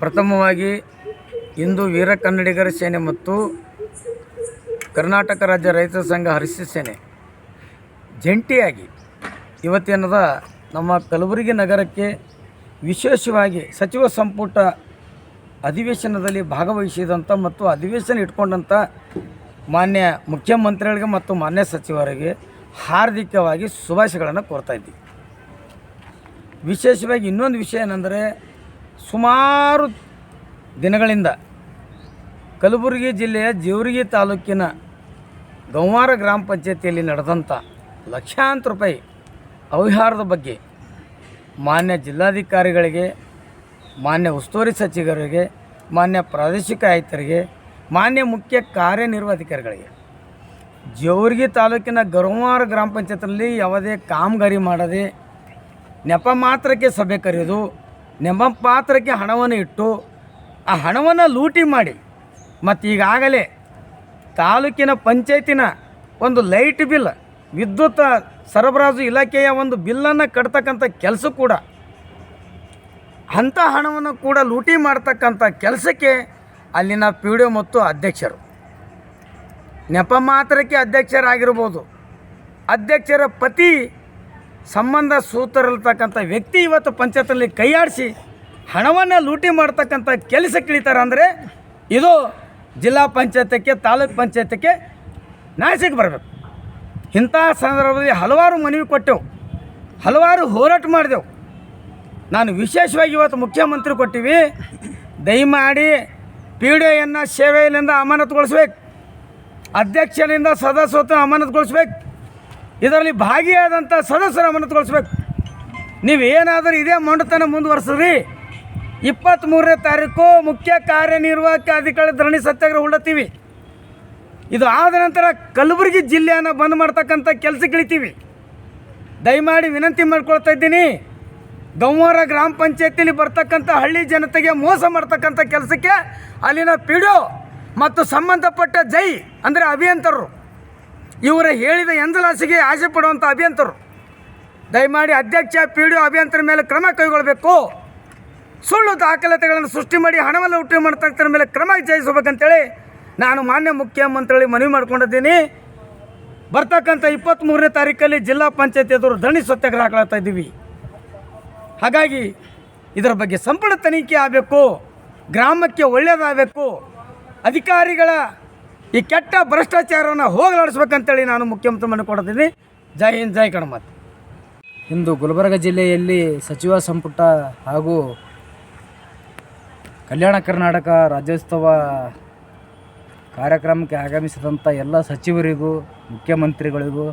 ಪ್ರಥಮವಾಗಿ ಇಂದು ವೀರ ಕನ್ನಡಿಗರ ಸೇನೆ ಮತ್ತು ಕರ್ನಾಟಕ ರಾಜ್ಯ ರೈತ ಸಂಘ ಹರಿಸಿ ಸೇನೆ. ಜಂಟಿಯಾಗಿ ಇವತ್ತಿನದ ನಮ್ಮ ಕಲಬುರಗಿ ನಗರಕ್ಕೆ ವಿಶೇಷವಾಗಿ ಸಚಿವ ಸಂಪುಟ ಅಧಿವೇಶನದಲ್ಲಿ ಭಾಗವಹಿಸಿದಂಥ ಮತ್ತು ಅಧಿವೇಶನ ಇಟ್ಕೊಂಡಂಥ ಮಾನ್ಯ ಮುಖ್ಯಮಂತ್ರಿಗಳಿಗೆ ಮತ್ತು ಮಾನ್ಯ ಸಚಿವರಿಗೆ ಹಾರ್ದಿಕವಾಗಿ ಶುಭಾಶಯಗಳನ್ನು ಕೋರ್ತಾ ಇದ್ದೀವಿ. ವಿಶೇಷವಾಗಿ ಇನ್ನೊಂದು ವಿಷಯ ಏನಂದರೆ ಸುಮಾರು ದಿನಗಳಿಂದ ಕಲಬುರಗಿ ಜಿಲ್ಲೆಯ ಜೇವರ್ಗಿ ತಾಲೂಕಿನ ಗಂವಾರ ಗ್ರಾಮ ಪಂಚಾಯತಿಯಲ್ಲಿ ನಡೆದಂಥ ಲಕ್ಷಾಂತರ ರೂಪಾಯಿ ಅವ್ಯವಹಾರದ ಬಗ್ಗೆ ಮಾನ್ಯ ಜಿಲ್ಲಾಧಿಕಾರಿಗಳಿಗೆ, ಮಾನ್ಯ ಉಸ್ತುವಾರಿ ಸಚಿವರಿಗೆ, ಮಾನ್ಯ ಪ್ರಾದೇಶಿಕ ಆಯುಕ್ತರಿಗೆ, ಮಾನ್ಯ ಮುಖ್ಯ ಕಾರ್ಯನಿರ್ವಾಧಿಕಾರಿಗಳಿಗೆ ಜೇವರ್ಗಿ ತಾಲೂಕಿನ ಗರುವಾರ ಗ್ರಾಮ ಪಂಚಾಯತಲ್ಲಿ ಯಾವುದೇ ಕಾಮಗಾರಿ ಮಾಡದೆ ನೆಪ ಮಾತ್ರಕ್ಕೆ ಸಭೆ ಕರೆಯೋದು ನೆಪ ಪಾತ್ರಕ್ಕೆ ಹಣವನ್ನು ಇಟ್ಟು ಆ ಹಣವನ್ನು ಲೂಟಿ ಮಾಡಿ. ಮತ್ತು ಈಗಾಗಲೇ ತಾಲೂಕಿನ ಪಂಚಾಯತಿನ ಒಂದು ಲೈಟ್ ಬಿಲ್, ವಿದ್ಯುತ್ ಸರಬರಾಜು ಇಲಾಖೆಯ ಒಂದು ಬಿಲ್ಲನ್ನು ಕಟ್ತಕ್ಕಂಥ ಕೆಲಸ ಕೂಡ, ಅಂಥ ಹಣವನ್ನು ಕೂಡ ಲೂಟಿ ಮಾಡ್ತಕ್ಕಂಥ ಕೆಲಸಕ್ಕೆ ಅಲ್ಲಿನ ಪಿ ಡಿ ಒ ಮತ್ತು ಅಧ್ಯಕ್ಷರು. ನೆಪ ಮಾತ್ರಕ್ಕೆ ಅಧ್ಯಕ್ಷರಾಗಿರ್ಬೋದು. ಅಧ್ಯಕ್ಷರ ಪತಿ ಸಂಬಂಧ ಸೂತರಲ್ತಕ್ಕಂಥ ವ್ಯಕ್ತಿ ಇವತ್ತು ಪಂಚಾಯತಲ್ಲಿ ಕೈಯಾಡಿಸಿ ಹಣವನ್ನು ಲೂಟಿ ಮಾಡ್ತಕ್ಕಂಥ ಕೆಲಸಕ್ಕೆ ಇಳಿತಾರೆ ಅಂದರೆ ಇದು ಜಿಲ್ಲಾ ಪಂಚಾಯತಕ್ಕೆ ತಾಲೂಕ್ ಪಂಚಾಯತಕ್ಕೆ ನಾಶಕ್ಕೆ ಬರಬೇಕು. ಇಂಥ ಸಂದರ್ಭದಲ್ಲಿ ಹಲವಾರು ಮನವಿ ಕೊಟ್ಟೆವು, ಹಲವಾರು ಹೋರಾಟ ಮಾಡಿದೆವು. ನಾನು ವಿಶೇಷವಾಗಿ ಇವತ್ತು ಮುಖ್ಯಮಂತ್ರಿ ಕೊಟ್ಟಿವಿ, ದಯಮಾಡಿ ಪಿ ಡಿ ಐಯನ್ನು ಸೇವೆಯಿಂದ ಅಮಾನತುಗೊಳಿಸ್ಬೇಕು. ಅಧ್ಯಕ್ಷನಿಂದ ಸದಸ್ಯತ್ವ ಅಮಾನತುಗೊಳಿಸ್ಬೇಕು. ಇದರಲ್ಲಿ ಭಾಗಿಯಾದಂಥ ಸದಸ್ಯರ ಮನತುಗೊಳಿಸ್ಬೇಕು ನೀವು ಏನಾದರೂ ಇದೇ ಮಂಡತನ ಮುಂದುವರ್ಸ್ರಿ ಇಪ್ಪತ್ತ್ಮೂರನೇ ತಾರೀಕು ಮುಖ್ಯ ಕಾರ್ಯನಿರ್ವಾಹಕ ಅಧಿಕಾರಿ ಧರಣಿ ಸತ್ಯಾಗ್ರಹ ಉಳ್ಳತ್ತೀವಿ. ಇದು ಆದ ನಂತರ ಕಲಬುರಗಿ ಜಿಲ್ಲೆಯನ್ನು ಬಂದ್ ಮಾಡ್ತಕ್ಕಂಥ ಕೆಲಸಕ್ಕೆ ಇಳಿತೀವಿ ದಯಮಾಡಿ ವಿನಂತಿ ಮಾಡ್ಕೊಳ್ತಾ ಇದ್ದೀನಿ ಗಂವಾರ ಗ್ರಾಮ ಪಂಚಾಯತಿಲಿ ಬರ್ತಕ್ಕಂಥ ಹಳ್ಳಿ ಜನತೆಗೆ ಮೋಸ ಮಾಡ್ತಕ್ಕಂಥ ಕೆಲಸಕ್ಕೆ ಅಲ್ಲಿನ ಪಿ ಮತ್ತು ಸಂಬಂಧಪಟ್ಟ ಜೈ ಅಂದರೆ ಅಭಿಯಂತರರು. ಇವರ ಹೇಳಿದ ಎಂದಲಾಸಿಗೆ ಆಸೆ ಪಡುವಂಥ ಅಭಿಯಂತರು, ದಯಮಾಡಿ ಅಧ್ಯಕ್ಷ ಪಿ ಡಿ ಒ ಅಭಿಯಂತರ ಮೇಲೆ ಕ್ರಮ ಕೈಗೊಳ್ಳಬೇಕು. ಸುಳ್ಳು ದಾಖಲಾತಿಗಳನ್ನು ಸೃಷ್ಟಿ ಮಾಡಿ ಹಣವನ್ನು ಹುಟ್ಟಿ ಮಾಡ್ತಕ್ಕಂಥ ಮೇಲೆ ಕ್ರಮ ಜಯಿಸಬೇಕಂತೇಳಿ ನಾನು ಮಾನ್ಯ ಮುಖ್ಯಮಂತ್ರಿಗಳಿಗೆ ಮನವಿ ಮಾಡ್ಕೊಂಡಿದ್ದೀನಿ. ಬರ್ತಕ್ಕಂಥ ಇಪ್ಪತ್ತ್ಮೂರನೇ ತಾರೀಕಲ್ಲಿ ಜಿಲ್ಲಾ ಪಂಚಾಯತ್ ಎದುರು ಧರಣಿ ಸತ್ಯಾಗ್ರಹ ಹಾಕ್ಲಾಗ್ತಾ ಇದ್ದೀವಿ. ಹಾಗಾಗಿ ಇದರ ಬಗ್ಗೆ ಸಂಪೂರ್ಣ ತನಿಖೆ ಆಗಬೇಕು, ಗ್ರಾಮಕ್ಕೆ ಒಳ್ಳೆಯದಾಗಬೇಕು ಅಧಿಕಾರಿಗಳ ಈ ಕೆಟ್ಟ ಭ್ರಷ್ಟಾಚಾರವನ್ನು ಹೋಗಲಾಡಿಸ್ಬೇಕಂತೇಳಿ ನಾನು ಮುಖ್ಯಮಂತ್ರಿ ಕೊಡ್ತೀನಿ. ಜೈ ಹಿಂದ್, ಜೈ ಕಣಮತ್ ಇಂದು ಗುಲ್ಬರ್ಗ ಜಿಲ್ಲೆಯಲ್ಲಿ ಸಚಿವ ಸಂಪುಟ ಹಾಗೂ ಕಲ್ಯಾಣ ಕರ್ನಾಟಕ ರಾಜ್ಯೋತ್ಸವ ಕಾರ್ಯಕ್ರಮಕ್ಕೆ ಆಗಮಿಸಿದಂಥ ಎಲ್ಲ ಸಚಿವರಿಗೂ, ಮುಖ್ಯಮಂತ್ರಿಗಳಿಗೂ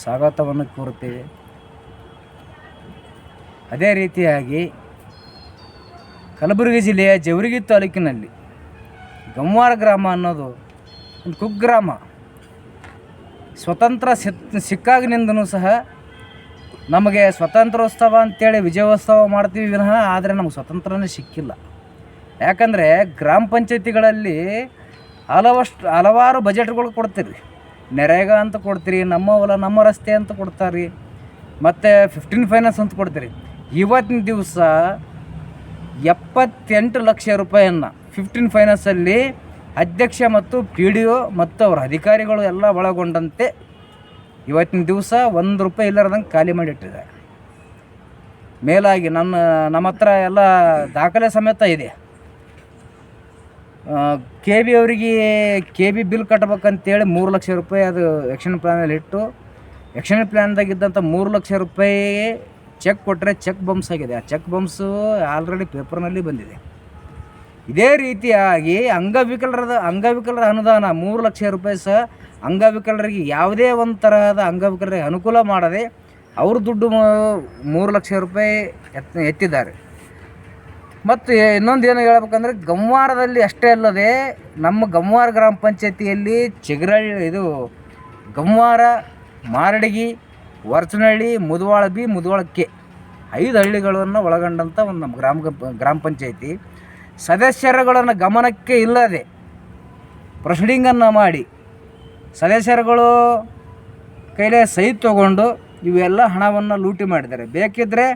ಸ್ವಾಗತವನ್ನು ಕೋರುತ್ತೇವೆ. ಅದೇ ರೀತಿಯಾಗಿ ಕಲಬುರಗಿ ಜಿಲ್ಲೆಯ ಜವರಗಿ ತಾಲೂಕಿನಲ್ಲಿ ಗಂವಾರ ಗ್ರಾಮ ಅನ್ನೋದು ಒಂದು ಕುಗ್ರಾಮ. ಸ್ವತಂತ್ರ ಸಿಕ್ ಸಿಕ್ಕಾಗಿನಿಂದನೂ ಸಹ ನಮಗೆ ಸ್ವತಂತ್ರೋತ್ಸವ ಅಂತೇಳಿ ವಿಜಯೋತ್ಸವ ಮಾಡ್ತೀವಿ ವಿನಃ, ಆದರೆ ನಮಗೆ ಸ್ವತಂತ್ರನೇ ಸಿಕ್ಕಿಲ್ಲ. ಯಾಕಂದರೆ ಗ್ರಾಮ ಪಂಚಾಯತಿಗಳಲ್ಲಿ ಹಲವಷ್ಟು, ಹಲವಾರು ಬಜೆಟ್ಗಳು ಕೊಡ್ತೀರಿ. ನೆರೇಗಾ ಅಂತ ಕೊಡ್ತೀರಿ, ನಮ್ಮ ಹೊಲ, ನಮ್ಮ ರಸ್ತೆ ಅಂತ ಕೊಡ್ತಾರೆ ಮತ್ತು ಫಿಫ್ಟೀನ್ ಫೈನಾನ್ಸ್ ಅಂತ ಕೊಡ್ತೀರಿ. ಇವತ್ತಿನ ದಿವಸ ಎಪ್ಪತ್ತೆಂಟು ಲಕ್ಷ ರೂಪಾಯಿಯನ್ನು ಫಿಫ್ಟೀನ್ ಫೈನಾನ್ಸಲ್ಲಿ ಅಧ್ಯಕ್ಷ ಮತ್ತು ಪಿ ಡಿ ಒ ಮತ್ತು ಅವರ ಅಧಿಕಾರಿಗಳು ಎಲ್ಲ ಒಳಗೊಂಡಂತೆ ಇವತ್ತಿನ ದಿವಸ ಒಂದು ರೂಪಾಯಿ ಇಲ್ಲದಂಗೆ ಖಾಲಿ ಮಾಡಿಟ್ಟಿದ್ದಾರೆ ಮೇಲಾಗಿ ನನ್ನ, ನಮ್ಮ ಹತ್ರ ಎಲ್ಲ ದಾಖಲೆ ಸಮೇತ ಇದೆ. ಕೆ ಬಿ ಅವರಿಗೆ ಕೆ ಬಿ ಬಿಲ್ ಕಟ್ಬೇಕಂತೇಳಿ ಮೂರು ಲಕ್ಷ ರೂಪಾಯಿ ಅದು ಎಕ್ಷನ್ ಪ್ಲ್ಯಾನಲ್ಲಿ ಇಟ್ಟು ಎಕ್ಷನ್ ಪ್ಲ್ಯಾನ್ದಾಗಿದ್ದಂಥ ಮೂರು ಲಕ್ಷ ರೂಪಾಯಿ ಚೆಕ್ ಕೊಟ್ಟರೆ ಚೆಕ್ ಬಮ್ಸ್ ಆಗಿದೆ. ಆ ಚೆಕ್ ಬಮ್ಸು ಆಲ್ರೆಡಿ ಪೇಪರ್ನಲ್ಲಿ ಬಂದಿದೆ. ಇದೇ ರೀತಿಯಾಗಿ ಅಂಗವಿಕಲರದ ಅಂಗವಿಕಲರ ಅನುದಾನ ಮೂರು ಲಕ್ಷ ರೂಪಾಯಿ ಸಹ ಅಂಗವಿಕಲರಿಗೆ ಯಾವುದೇ ಒಂದು ತರಹದ ಅಂಗವಿಕಲರಿಗೆ ಅನುಕೂಲ ಮಾಡದೆ ಅವರು ದುಡ್ಡು ಮೂರು ಲಕ್ಷ ರೂಪಾಯಿ ಎತ್, ಎತ್ತಿದ್ದಾರೆ. ಮತ್ತು ಇನ್ನೊಂದು ಏನು ಹೇಳ್ಬೇಕಂದ್ರೆ ಗಮ್ವಾರದಲ್ಲಿ ಅಷ್ಟೇ ಅಲ್ಲದೆ ನಮ್ಮ ಗಮ್ವಾರ ಗ್ರಾಮ ಪಂಚಾಯತಿಯಲ್ಲಿ ಚಿಗರಳ್ಳಿ ಇದು ಗಮ್ವಾರ, ಮಾರಡಗಿ ವರ್ಚನಹಳ್ಳಿ ಮುದುವಾಳ ಬಿ ಮುದುವಾಳಕ್ಕೆ ಐದು ಹಳ್ಳಿಗಳನ್ನು ಒಳಗೊಂಡಂಥ ಒಂದು ನಮ್ಮ ಗ್ರಾಮ ಗ್ರಾಮ ಪಂಚಾಯತಿ. ಸದಸ್ಯರುಗಳನ್ನು ಗಮನಕ್ಕೆ ಇಲ್ಲದೆ ಪ್ರೊಸೀಡಿಂಗನ್ನು ಮಾಡಿ ಸದಸ್ಯರುಗಳು ಕೈಲೇ ಸಹಿ ತಗೊಂಡು ಇವೆಲ್ಲ ಹಣವನ್ನು ಲೂಟಿ ಮಾಡಿದ್ದಾರೆ. ಬೇಕಿದ್ದರೆ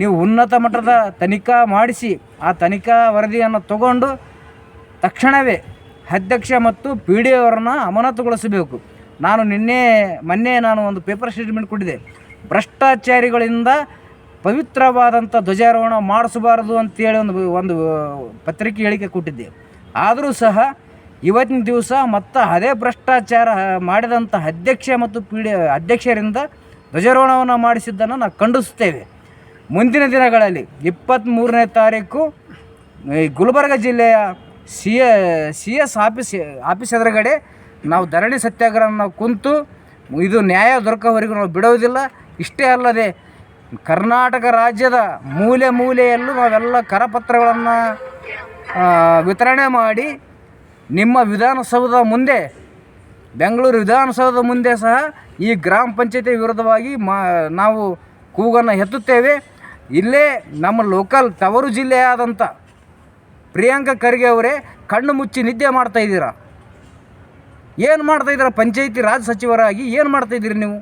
ನೀವು ಉನ್ನತ ಮಟ್ಟದ ತನಿಖಾ ಮಾಡಿಸಿ ಆ ತನಿಖಾ ವರದಿಯನ್ನು ತಗೊಂಡು ತಕ್ಷಣವೇ ಅಧ್ಯಕ್ಷ ಮತ್ತು ಪಿ ಡಿ ಅವರನ್ನು ಅಮಾನತುಗೊಳಿಸಬೇಕು. ನಾನು ನಿನ್ನೆ, ಮೊನ್ನೆ ನಾನು ಒಂದು ಪೇಪರ್ ಸ್ಟೇಟ್ಮೆಂಟ್ ಕೊಟ್ಟಿದ್ದೆ. ಭ್ರಷ್ಟಾಚಾರಿಗಳಿಂದ ಪವಿತ್ರವಾದಂಥ ಧ್ವಜಾರೋಹಣ ಮಾಡಿಸಬಾರದು ಅಂತೇಳಿ ಒಂದು ಒಂದು ಪತ್ರಿಕೆ ಹೇಳಿಕೆ ಕೊಟ್ಟಿದ್ದೆ. ಆದರೂ ಸಹ ಇವತ್ತಿನ ದಿವಸ ಮತ್ತು ಅದೇ ಭ್ರಷ್ಟಾಚಾರ ಮಾಡಿದಂಥ ಅಧ್ಯಕ್ಷ ಮತ್ತು ಪೀಡಿ ಅಧ್ಯಕ್ಷರಿಂದ ಧ್ವಜಾರೋಹಣವನ್ನು ಮಾಡಿಸಿದ್ದನ್ನು ನಾವು ಖಂಡಿಸುತ್ತೇವೆ. ಮುಂದಿನ ದಿನಗಳಲ್ಲಿ ಇಪ್ಪತ್ತ್ಮೂರನೇ ತಾರೀಕು ಈ ಗುಲ್ಬರ್ಗ ಜಿಲ್ಲೆಯ C A, C S office office ಎದುರುಗಡೆ ನಾವು ಧರಣಿ ಸತ್ಯಾಗ್ರಹ ಕುಂತು ಇದು ನ್ಯಾಯ ದೊರಕೋವರೆಗೂ ನಾವು ಬಿಡೋದಿಲ್ಲ. ಇಷ್ಟೇ ಅಲ್ಲದೆ ಕರ್ನಾಟಕ ರಾಜ್ಯದ ಮೂಲೆ ಮೂಲೆಯಲ್ಲೂ ನಾವೆಲ್ಲ ಕರಪತ್ರಗಳನ್ನು ವಿತರಣೆ ಮಾಡಿ ನಿಮ್ಮ ವಿಧಾನಸೌಧದ ಮುಂದೆ, ಬೆಂಗಳೂರು ವಿಧಾನಸೌಧದ ಮುಂದೆ ಸಹ ಈ ಗ್ರಾಮ ಪಂಚಾಯತಿ ವಿರುದ್ಧವಾಗಿ ಮಾ, ನಾವು ಕೂಗನ್ನು ಎತ್ತುತ್ತೇವೆ. ಇಲ್ಲೇ ನಮ್ಮ ಲೋಕಲ್ ತವರು ಜಿಲ್ಲೆಯಾದಂಥ ಪ್ರಿಯಾಂಕ ಖರ್ಗೆ ಅವರೇ ಕಣ್ಣು ಮುಚ್ಚಿ ನಿದ್ದೆ ಮಾಡ್ತಾ ಇದ್ದೀರಾ? ಏನು ಮಾಡ್ತಾ ಇದ್ದೀರಾ ಪಂಚಾಯತಿ ರಾಜ್ ಸಚಿವರಾಗಿ? ಏನು ಮಾಡ್ತಾ ಇದ್ದೀರಿ ನೀವು?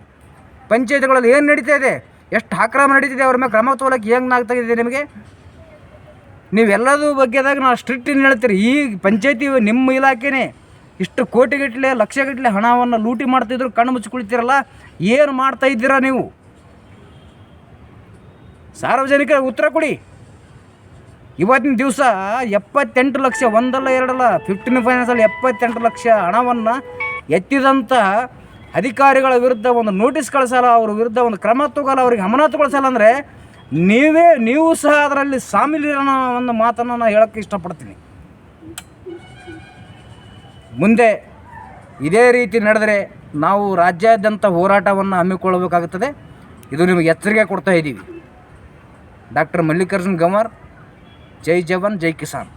ಪಂಚಾಯತಿಗಳಲ್ಲಿ ಏನು ನಡೀತಾ ಇದೆ? ಎಷ್ಟು ಆಕ್ರಮ ನಡೀತಿದೆ ಅವ್ರ ಮೇಲೆ ಕ್ರಮ ತೊಗೊಳಕ್ಕೆ ಹೆಂಗೆ ಆಗ್ತಾ ಇದೆ ನಿಮಗೆ? ನೀವೆಲ್ಲದೂ ಬಗ್ಗೆದಾಗ ನಾವು ಸ್ಟ್ರಿಕ್ಟ್ ಹೇಳ್ತೀರಿ. ಈ ಪಂಚಾಯತಿ ನಿಮ್ಮ ಇಲಾಖೆನೇ ಇಷ್ಟು ಕೋಟಿಗಟ್ಟಲೆ, ಲಕ್ಷಗಟ್ಟಲೆ ಹಣವನ್ನು ಲೂಟಿ ಮಾಡ್ತಿದ್ರು, ಕಣ್ಣು ಮುಚ್ಚಿ ಕುಳಿತೀರಲ್ಲ, ಏನು ಮಾಡ್ತಾ ಇದ್ದೀರಾ ನೀವು? ಸಾರ್ವಜನಿಕರ ಉತ್ತರ ಕೊಡಿ. ಇವತ್ತಿನ ದಿವಸ ಎಪ್ಪತ್ತೆಂಟು ಲಕ್ಷ ಒಂದಲ್ಲ ಎರಡಲ್ಲ ಫಿಫ್ಟೀನ್ ಫೈನಾನ್ಸಲ್ಲಿ ಎಪ್ಪತ್ತೆಂಟು ಲಕ್ಷ ಹಣವನ್ನು ಎತ್ತಿದಂಥ ಅಧಿಕಾರಿಗಳ ವಿರುದ್ಧ ಒಂದು ನೋಟಿಸ್ ಕಳಿಸಲ್ಲ, ಅವ್ರ ವಿರುದ್ಧ ಒಂದು ಕ್ರಮ ತಗೋಲ್ಲ, ಅವ್ರಿಗೆ ಅಮಾನತುಗೊಳಿಸಲ್ಲ ಅಂದರೆ ನೀವೇ, ನೀವು ಸಹ ಅದರಲ್ಲಿ ಸಾಮಿಲಿರೋ ಒಂದು ಮಾತನ್ನು ನಾನು ಹೇಳೋಕ್ಕೆ ಇಷ್ಟಪಡ್ತೀನಿ. ಮುಂದೆ ಇದೇ ರೀತಿ ನಡೆದರೆ ನಾವು ರಾಜ್ಯಾದ್ಯಂತ ಹೋರಾಟವನ್ನು ಹಮ್ಮಿಕೊಳ್ಳಬೇಕಾಗುತ್ತದೆ. ಇದು ನಿಮಗೆ ಎಚ್ಚರಿಕೆ ಕೊಡ್ತಾ ಇದ್ದೀವಿ. ಡಾಕ್ಟರ್ ಮಲ್ಲಿಕಾರ್ಜುನ್ ಗಂವರ್, ಜೈ ಜವಾನ್, ಜೈ ಕಿಸಾನ್.